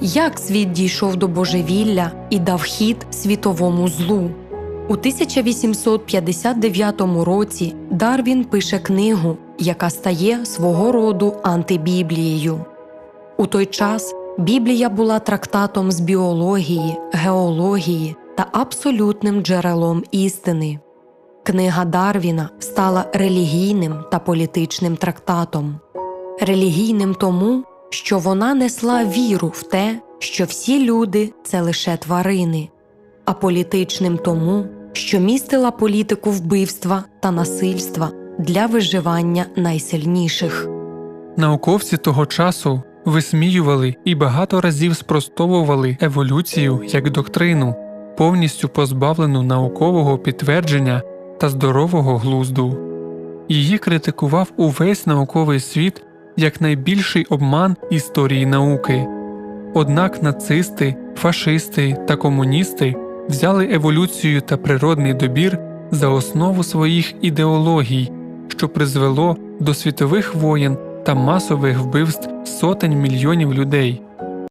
як світ дійшов до божевілля і дав хід світовому злу. У 1859 році Дарвін пише книгу, яка стає свого роду антибіблією. У той час Біблія була трактатом з біології, геології та абсолютним джерелом істини. Книга Дарвіна стала релігійним та політичним трактатом. Релігійним тому, що вона несла віру в те, що всі люди це лише тварини, а політичним тому, що містила політику вбивства та насильства для виживання найсильніших. Науковці того часу висміювали і багато разів спростовували еволюцію як доктрину, повністю позбавлену наукового підтвердження та здорового глузду. Її критикував увесь науковий світ як найбільший обман історії науки. Однак нацисти, фашисти та комуністи взяли еволюцію та природний добір за основу своїх ідеологій, що призвело до світових воєн та масових вбивств сотень мільйонів людей.